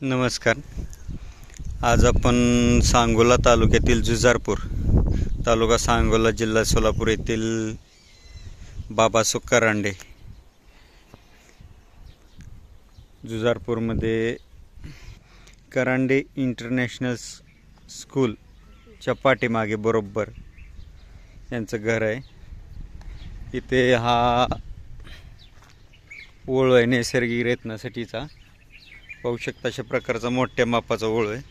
नमस्कार. आज आपण सांगोला तालुक्यातील जुजारपूर तालुका सांगोला जिल्हा सोलापूर येथील बाबा सुक्कारांडे जुजारपूरमध्ये करांडे इंटरनॅशनल स्कूलच्या पाठीमागे बरोबर यांचं घर आहे. इथे हा ओळ आहे नैसर्गिक रत्नासाठीचा. पाहू शकता अशा प्रकारचा मोठ्या मापाचा ओळ आहे.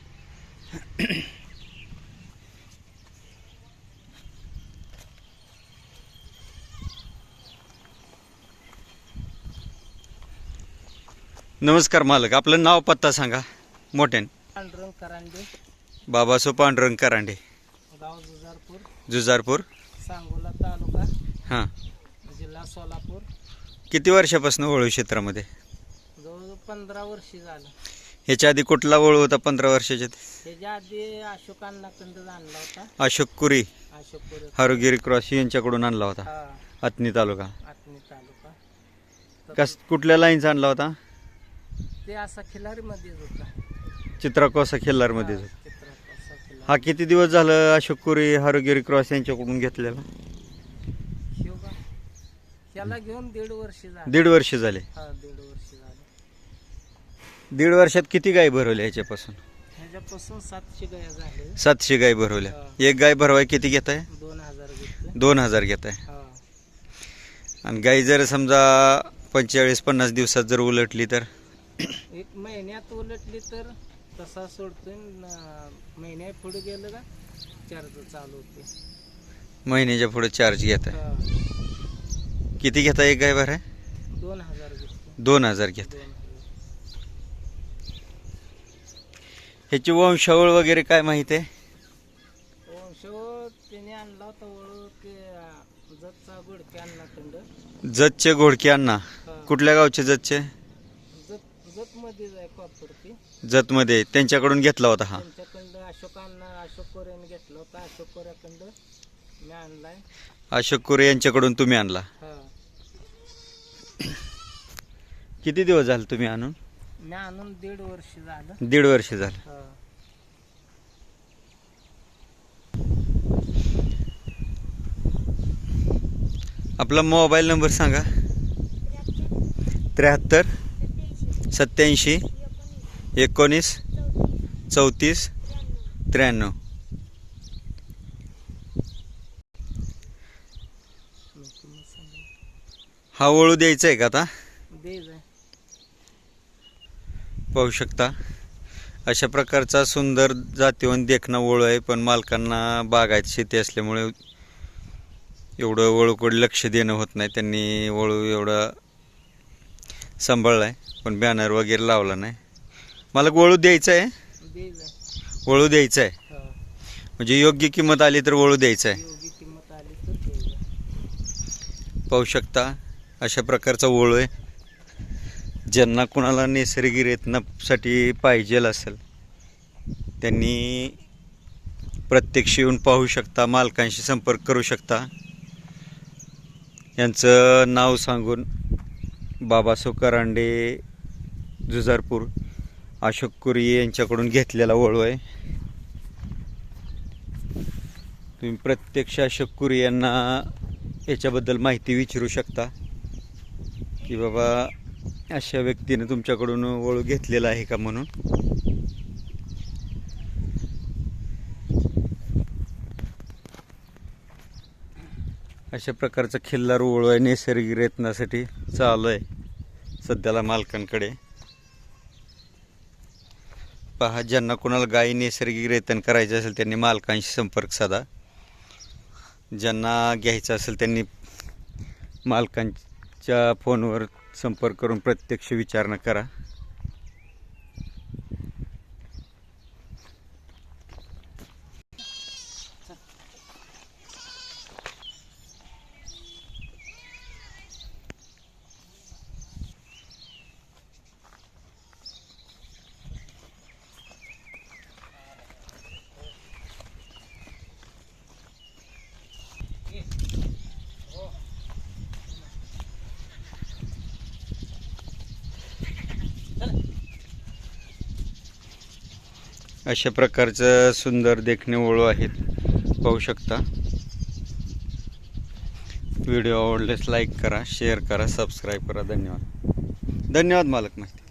नमस्कार मालक आपलं नाव पत्ता सांगा. मोठ्यान. करांडे. बाबासो पांडुरंग करांडे. गाव जुजारपूर. जुजारपूर. सांगोला तालुका. हां. जिल्हा सोलापूर. किती वर्षापासून ओळू क्षेत्रामध्ये? पंधरा वर्षी झालं. ह्याच्या आधी कुठला ओळ होता पंधरा वर्षाच्या? त्याच्या आधी अशोकांनाखंड आणला होता. अशोक कुरी. अशोक पुरे हारुगिरी क्रॉस यांच्याकडून आणला होता. हा. अतनी तालुका. आत्मी तालुका. कस कुठल्या लाईनचा आणला होता? ते असा खिलारीमध्येच होता. चित्राकोसा खिल्लारमध्ये हा, खिलारी. हा किती दिवस झालं अशोक कुरी हारुगिरी क्रॉस यांच्याकडून घेतलेला? त्याला घेऊन दीड वर्ष झालं. दीड वर्ष झाले. हा दीड वर्ष. झालं दीड वर्षात किती गाय भरवल्या ह्याच्यापासून? ह्याच्यापासून सातशे गाया झाले. सातशे गाय भरवल्या. एक गाय भरवाय किती दोन हजार घेतले. दोन हजार घेताय. हा. आणि गाय जर समजा पंचेचाळीस पन्नास दिवसात जर उलटली तर? एक महिन्यात उलटली तर तसा सोडतोय न- महिन्या पुढे गेलं का चार्ज चालू होते. महिन्याच्या पुढे चार्ज घेताय. हा. किती घेताय एक गाय भराय? दोन हजार दोन हजार घेताय. दोन हजार ह्याची वंशावळ वगैरे काय माहिती आहे? वंशो त्याने आणला होता वळू ते अं, जतचा गोडके आणला खंड. जतचे घोडके अण्णा कुठल्या गावचे जतचे? जत मध्ये त्यांच्याकडून घेतला होता हा. अशोक कुरे यांच्याकडून तुम्ही आणला. किती दिवस झाले तुम्ही आणून? मी आणून दीड वर्ष झालं. दीड वर्ष झालं. हा. आपला मोबाईल नंबर सांगा. त्र्याहत्तर सत्याऐंशी एकोणीस चौतीस त्र्याण्णव. हा वळू द्यायचा आहे का आता? दे जाय पाहू शकता. अशा प्रकारचा सुंदर जातीवन देखणं ओळू आहे पण मालकांना बागायत शेती असल्यामुळे एवढं वळूकडे लक्ष देणं होत नाही. त्यांनी वळू एवढा सांभाळला आहे पण बॅनर वगैरे लावला नाही. मला वळू द्यायचं आहे वळू द्यायचं आहे म्हणजे योग्य किंमत आली तर वळू द्यायचं आहे पाहू शकता अशा प्रकारचा ओळू आहे. ज्यांना कुणाला नैसर्गिक रेतनासाठी पाहिजेल असेल त्यांनी प्रत्यक्ष येऊन पाहू शकता मालकांशी संपर्क करू शकता. यांचं नाव सांगून बाबा सुकारांडे जुजारपूर अशोक कुरी यांच्याकडून घेतलेला वळू आहे. तुम्ही प्रत्यक्ष अशोक कुरी यांना याच्याबद्दल माहिती विचारू शकता की बाबा अशा व्यक्तीने तुमच्याकडून वळू घेतलेला आहे का म्हणून? अशा प्रकारचा खिल्लार ओळू आहे नैसर्गिक रेतनासाठी चालू आहे सध्याला मालकांकडे. पहा ज्यांना कोणाला गायी नैसर्गिक रेतन करायचं असेल त्यांनी मालकांशी संपर्क साधा. ज्यांना घ्यायचं असेल त्यांनी च्या फोनवर संपर्क करून प्रत्यक्ष विचारणा करा. अशा प्रकारचं सुंदर देखणे ओळू आहेत. पाहू शकता. व्हिडिओ आवडल्यास लाईक करा शेअर करा सबस्क्राईब करा. धन्यवाद. धन्यवाद मालक माहिती.